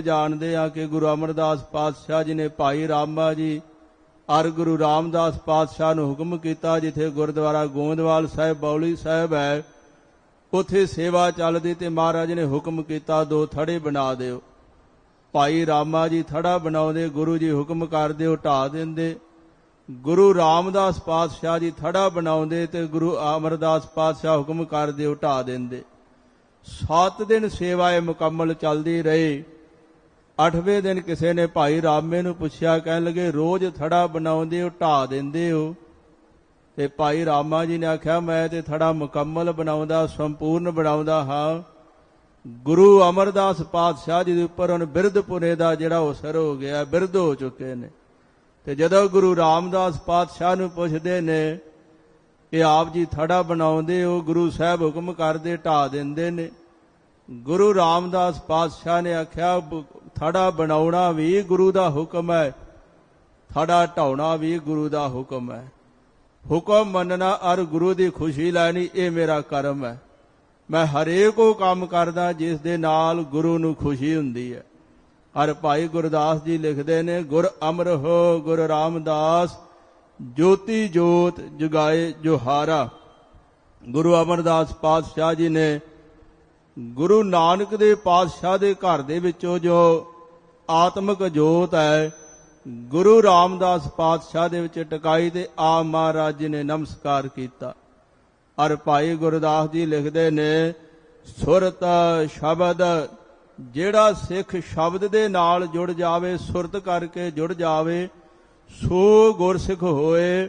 ਜਾਣਦੇ ਆ ਕਿ ਗੁਰੂ ਅਮਰਦਾਸ ਪਾਤਸ਼ਾਹ ਜੀ ਨੇ ਭਾਈ ਰਾਮਾ ਜੀ, ਅਰ ਗੁਰੂ ਰਾਮਦਾਸ ਪਾਤਸ਼ਾਹ ਨੂੰ ਹੁਕਮ ਕੀਤਾ ਜਿੱਥੇ ਗੁਰਦੁਆਰਾ ਗੋਇੰਦਵਾਲ ਸਾਹਿਬ, ਬੌਲੀ ਸਾਹਿਬ ਹੈ, ਉਥੇ ਸੇਵਾ ਚੱਲਦੀ ਤੇ ਮਹਾਰਾਜ ਨੇ ਹੁਕਮ ਕੀਤਾ ਦੋ ਥੜੇ ਬਣਾ ਦਿਓ। ਭਾਈ ਰਾਮਾ ਜੀ ਥੜਾ ਬਣਾਉਂਦੇ, ਗੁਰੂ ਜੀ ਹੁਕਮ ਕਰਦੇ ਉਹ ਢਾ ਦਿੰਦੇ। ਗੁਰੂ ਰਾਮਦਾਸ ਪਾਤਸ਼ਾਹ ਜੀ ਥੜਾ ਬਣਾਉਂਦੇ ਤੇ ਗੁਰੂ ਅਮਰਦਾਸ ਪਾਤਸ਼ਾਹ ਹੁਕਮ ਕਰਦੇ ਉਹ ਢਾ ਦਿੰਦੇ। 7 ਦਿਨ ਸੇਵਾ ਇਹ ਮੁਕੰਮਲ ਚੱਲਦੀ ਰਹੀ। ਅੱਠਵੇਂ ਦਿਨ ਕਿਸੇ ਨੇ ਭਾਈ ਰਾਮੇ ਨੂੰ ਪੁੱਛਿਆ, ਕਹਿਣ ਲੱਗੇ, ਰੋਜ਼ ਥੜਾ ਬਣਾਉਂਦੇ ਹੋ ਢਾ ਦਿੰਦੇ ਹੋ? ਤੇ ਭਾਈ ਰਾਮਾ ਜੀ ਨੇ ਆਖਿਆ, ਮੈਂ ਤੇ ਥੜਾ ਮੁਕੰਮਲ ਬਣਾਉਂਦਾ, ਸੰਪੂਰਨ ਬਣਾਉਂਦਾ ਹਾਂ। ਗੁਰੂ ਅਮਰਦਾਸ ਪਾਤਸ਼ਾਹ ਜੀ ਦੇ ਉੱਪਰ ਹੁਣ ਬਿਰਧਪੁਰੇ ਦਾ ਜਿਹੜਾ ਅਸਰ ਹੋ ਗਿਆ, ਬਿਰਧ ਹੋ ਚੁੱਕੇ ਨੇ। ਤੇ ਜਦੋਂ ਗੁਰੂ ਰਾਮਦਾਸ ਪਾਤਸ਼ਾਹ ਨੂੰ ਪੁੱਛਦੇ ਨੇ ਕਿ ਆਪ ਜੀ ਥੜਾ ਬਣਾਉਂਦੇ ਹੋ, ਗੁਰੂ ਸਾਹਿਬ ਹੁਕਮ ਕਰਦੇ ਢਾ ਦਿੰਦੇ ਨੇ। ਗੁਰੂ ਰਾਮਦਾਸ ਪਾਤਸ਼ਾਹ ਨੇ ਆਖਿਆ ਸਾਡਾ ਬਣਾਉਣਾ ਵੀ ਗੁਰੂ ਦਾ ਹੁਕਮ ਹੈ। ਸਾਡਾ ਢਾਉਣਾ ਵੀ ਗੁਰੂ ਦਾ ਹੁਕਮ ਹੈ। ਹੁਕਮ ਮੰਨਣਾ ਔਰ ਗੁਰੂ ਦੀ ਖੁਸ਼ੀ ਲੈਣੀ ਇਹ ਮੇਰਾ ਕਰਮ ਹੈ। ਮੈਂ ਹਰੇਕ ਉਹ ਕੰਮ ਕਰਦਾ ਜਿਸ ਦੇ ਨਾਲ ਗੁਰੂ ਨੂੰ ਖੁਸ਼ੀ ਹੁੰਦੀ ਹੈ। ਔਰ ਭਾਈ ਗੁਰਦਾਸ ਜੀ ਲਿਖਦੇ ਨੇ, ਗੁਰ ਅਮਰ ਹੋ, ਗੁਰ ਰਾਮਦਾਸ, ਜੋਤੀ ਜੋਤ ਜੁਗਾਏ ਜੋਹਾਰਾ। ਗੁਰੂ ਅਮਰਦਾਸ ਪਾਤਸ਼ਾਹ ਜੀ ਨੇ ਗੁਰੂ ਨਾਨਕ ਦੇ ਪਾਤਸ਼ਾਹ ਦੇ ਘਰ ਦੇ ਵਿੱਚੋਂ ਜੋ ਆਤਮਿਕ ਜੋਤ ਹੈ। ਗੁਰੂ ਰਾਮਦਾਸ ਪਾਤਸ਼ਾਹ ਦੇ ਵਿੱਚ ਟਿਕਾਈ ਤੇ ਆ ਮਹਾਰਾਜ ਜੀ ਨੇ ਨਮਸਕਾਰ ਕੀਤਾ। ਔਰ ਭਾਈ ਗੁਰਦਾਸ ਜੀ ਲਿਖਦੇ ਨੇ, ਸੁਰਤ ਸ਼ਬਦ, ਜਿਹੜਾ ਸਿੱਖ ਸ਼ਬਦ ਦੇ ਨਾਲ ਜੁੜ ਜਾਵੇ, ਸੁਰਤ ਕਰਕੇ ਜੁੜ ਜਾਵੇ, ਸੋ ਗੁਰਸਿੱਖ ਹੋਏ।